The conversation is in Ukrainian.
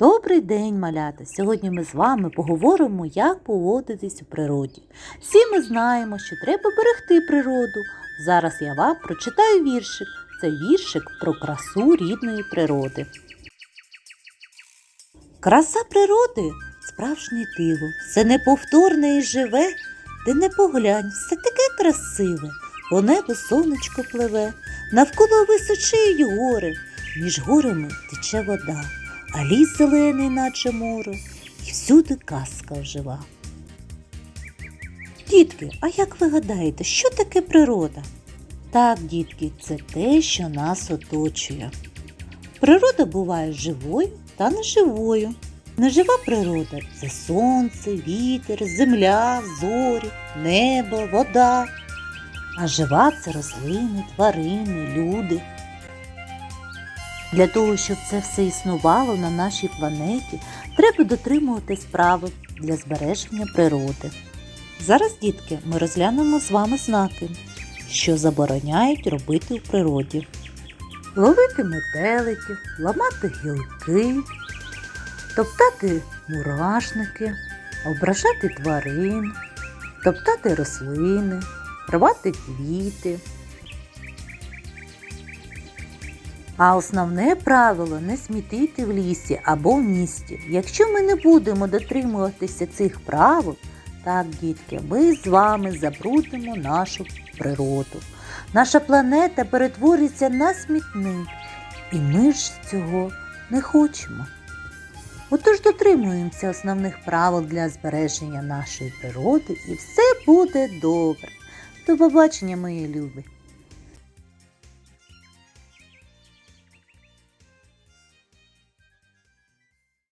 Добрий день, малята! Сьогодні ми з вами поговоримо, як поводитись у природі. Всі ми знаємо, що треба берегти природу. Зараз я вам прочитаю віршик. Це віршик про красу рідної природи. Краса природи справжнє диво, все неповторне і живе, де не поглянь, все таке красиве, по небу сонечко пливе, навколо височиють гори, між горами тече вода, а ліс зелений, наче море, і всюди казка жива. Дітки, а як ви гадаєте, що таке природа? Так, дітки, це те, що нас оточує. Природа буває живою та неживою. Нежива природа це сонце, вітер, земля, зорі, небо, вода. А жива це рослини, тварини, люди. Для того, щоб це все існувало на нашій планеті, треба дотримуватись правил для збереження природи. Зараз, дітки, ми розглянемо з вами знаки, що забороняють робити в природі. Ловити метеликів, ламати гілки, топтати мурашники, ображати тварин, топтати рослини, рвати квіти. А основне правило не смітити в лісі або в місті. Якщо ми не будемо дотримуватися цих правил, так, дітки, ми з вами забруднимо нашу природу. Наша планета перетвориться на смітник, і ми ж цього не хочемо. Отож дотримуємося основних правил для збереження нашої природи і все буде добре. До побачення, мої любі!